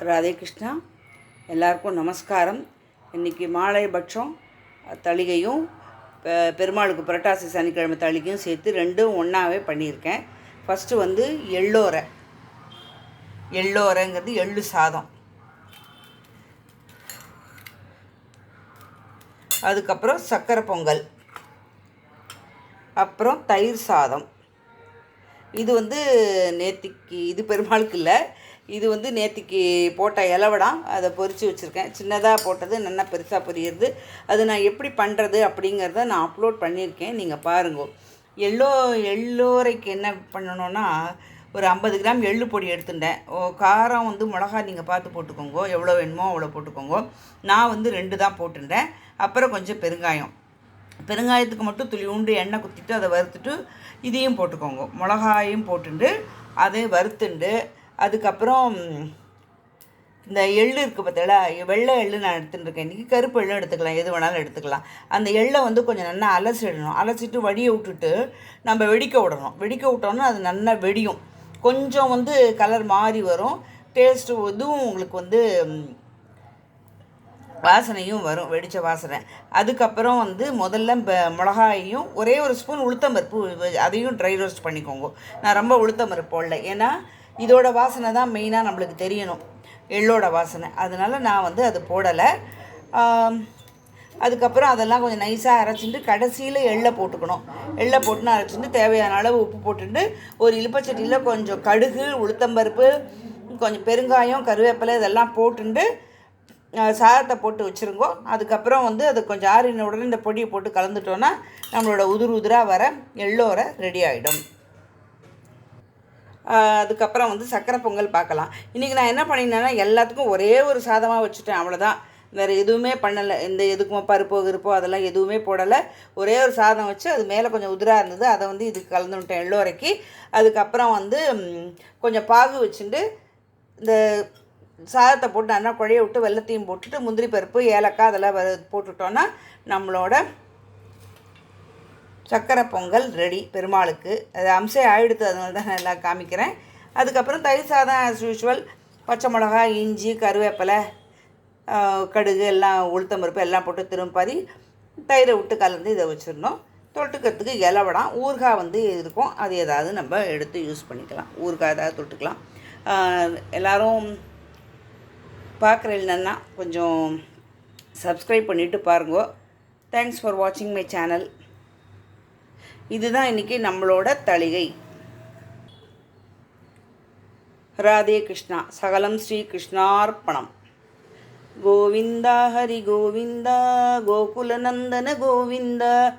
ராதே கிருஷ்ணா எல்லாருக்கும் நமஸ்காரம். இன்றைக்கி மாலை பட்சம் தளிகையும் பெ- பெருமாளுக்கு புரட்டாசி சனிக்கிழமை தளிகையும் சேர்த்து ரெண்டும் ஒன்றாவே பண்ணியிருக்கேன். ஃபஸ்ட்டு வந்து எள்ளோரை. எள்ளோரைங்கிறது எள்ளு சாதம். அதுக்கப்புறம் சக்கரை பொங்கல். அப்புறம் தயிர் சாதம். இது வந்து நேத்திக்கு இது பெருமாளுக்கு இல்லை இது வந்து நேற்றுக்கு போட்ட இலவடம் அதை பொறித்து வச்சுருக்கேன். சின்னதாக போட்டது நல்லா பெருசாக பொரியுறது. அது நான் எப்படி பண்ணுறது அப்படிங்கிறத நான் அப்லோட் பண்ணியிருக்கேன். நீங்கள் பாருங்க. எல்லோ எள்ளோரைக்கு என்ன பண்ணணும்னா ஒரு ஐம்பது கிராம் எள்ளு பொடி எடுத்துட்டேன். ஓ காரம் வந்து மிளகா நீங்கள் பார்த்து போட்டுக்கோங்க. எவ்வளோ வேணுமோ அவ்வளோ போட்டுக்கோங்க. நான் வந்து ரெண்டு தான் போட்டுட்டேன். அப்புறம் கொஞ்சம் பெருங்காயம். பெருங்காயத்துக்கு மட்டும் துளி உண்டு எண்ணெய் குத்திட்டு அதை வறுத்துட்டு இதையும் போட்டுக்கோங்க. மிளகாயும் போட்டுண்டு அதை வறுத்துண்டு அதுக்கப்புறம் இந்த எள்ளு இருக்குது பார்த்தீங்களா? வெள்ளை எள்ளு நான் எடுத்துட்டு இருக்கேன். இன்றைக்கி கருப்பு எள்ளும் எடுத்துக்கலாம். எது வேணாலும் எடுத்துக்கலாம். அந்த எள்ளை வந்து கொஞ்சம் நல்லா அலசிடணும். அலசிட்டு வடியை விட்டுட்டு நம்ம வெடிக்க விடணும். வெடிக்க விட்டோம்னா அது நல்லா வெடியும். கொஞ்சம் வந்து கலர் மாறி வரும். டேஸ்ட்டு இதுவும் உங்களுக்கு வந்து வாசனையும் வரும். வெடித்த வாசனை. அதுக்கப்புறம் வந்து முதல்ல ப- மிளகாயையும் ஒரே ஒரு ஸ்பூன் உளுத்தம்பருப்பு அதையும் ட்ரை ரோஸ்ட் பண்ணிக்கோங்க. நான் ரொம்ப உளுத்தம்பருப்பு போடல. ஏன்னா இதோட வாசனை தான் மெயினாக நம்மளுக்கு தெரியணும். எள்ளோட வாசனை. அதனால் நான் வந்து அது போடலை. அதுக்கப்புறம் அதெல்லாம் கொஞ்சம் நைஸாக அரைச்சிட்டு கடைசியில் எள்ளை போட்டுக்கணும். எள்ளை போட்டுன்னு அரைச்சிட்டு தேவையான அளவு உப்பு போட்டுட்டு ஒரு இலுப்பச்சட்டியில் கொஞ்சம் கடுகு உளுத்தம்பருப்பு கொஞ்சம் பெருங்காயம் கருவேப்பிலை இதெல்லாம் போட்டுண்டு சாதத்தை போட்டு வச்சுருங்கோ. அதுக்கப்புறம் வந்து அது கொஞ்சம் ஆறின உடனே இந்த பொடியை போட்டு கலந்துட்டோன்னா நம்மளோட உதிர் உதிராக வர எள்ளோரை ரெடி ஆகிடும் அதுக்கப்புறம் வந்து சக்கரை பொங்கல் பார்க்கலாம். இன்றைக்கி நான் என்ன பண்ணினேன்னா எல்லாத்துக்கும் ஒரே ஒரு சாதமாக வச்சுட்டேன் அவ்வளோதான் வேறு எதுவுமே பண்ணலை. இந்த எதுக்கும் பருப்போ கிருப்போ அதெல்லாம் எதுவுமே போடலை. ஒரே ஒரு சாதம் வச்சு அது மேலே கொஞ்சம் உதிராக இருந்தது. அதை வந்து இதுக்கு கலந்து விட்டேன் எள்ளோரைக்கு அதுக்கப்புறம் வந்து கொஞ்சம் பாகு வச்சுட்டு இந்த சாதத்தை போட்டு நல்லா குழைய விட்டு வெள்ளத்தையும் போட்டுட்டு முந்திரி பருப்பு ஏலக்காய் அதெல்லாம் போட்டுட்டோன்னா நம்மளோட சக்கரை பொங்கல் ரெடி பெருமாளுக்கு. அது அம்சே ஆயிடுத்து அதனால தான் நான் எல்லாம் காமிக்கிறேன். அதுக்கப்புறம் தயிர் சாதம் ஆஸ் யூஷுவல் பச்சை மிளகாய் இஞ்சி கருவேப்பிலை கடுகு எல்லாம் உளுத்தம் பருப்பு எல்லாம் போட்டு திரும்பாதி தயிரை விட்டு கலந்து இதை வச்சிடணும். தொட்டுக்கிறதுக்கு இலவடம் ஊறுகாய் வந்து இருக்கும். அது ஏதாவது நம்ம எடுத்து யூஸ் பண்ணிக்கலாம். ஊறுகாய் ஏதாவது தொட்டுக்கலாம். எல்லோரும் பார்க்குற இல்லைன்னா கொஞ்சம் சப்ஸ்கிரைப் பண்ணிவிட்டு பாருங்க. தேங்க்ஸ் ஃபார் வாட்சிங் மை சேனல் இதுதான் இன்னைக்கு நம்மளோட தளிகை. ராதே கிருஷ்ணா சகலம் ஸ்ரீ கிருஷ்ணார்ப்பணம். கோவிந்தா ஹரி கோவிந்தா கோகுலநந்தன கோவிந்தா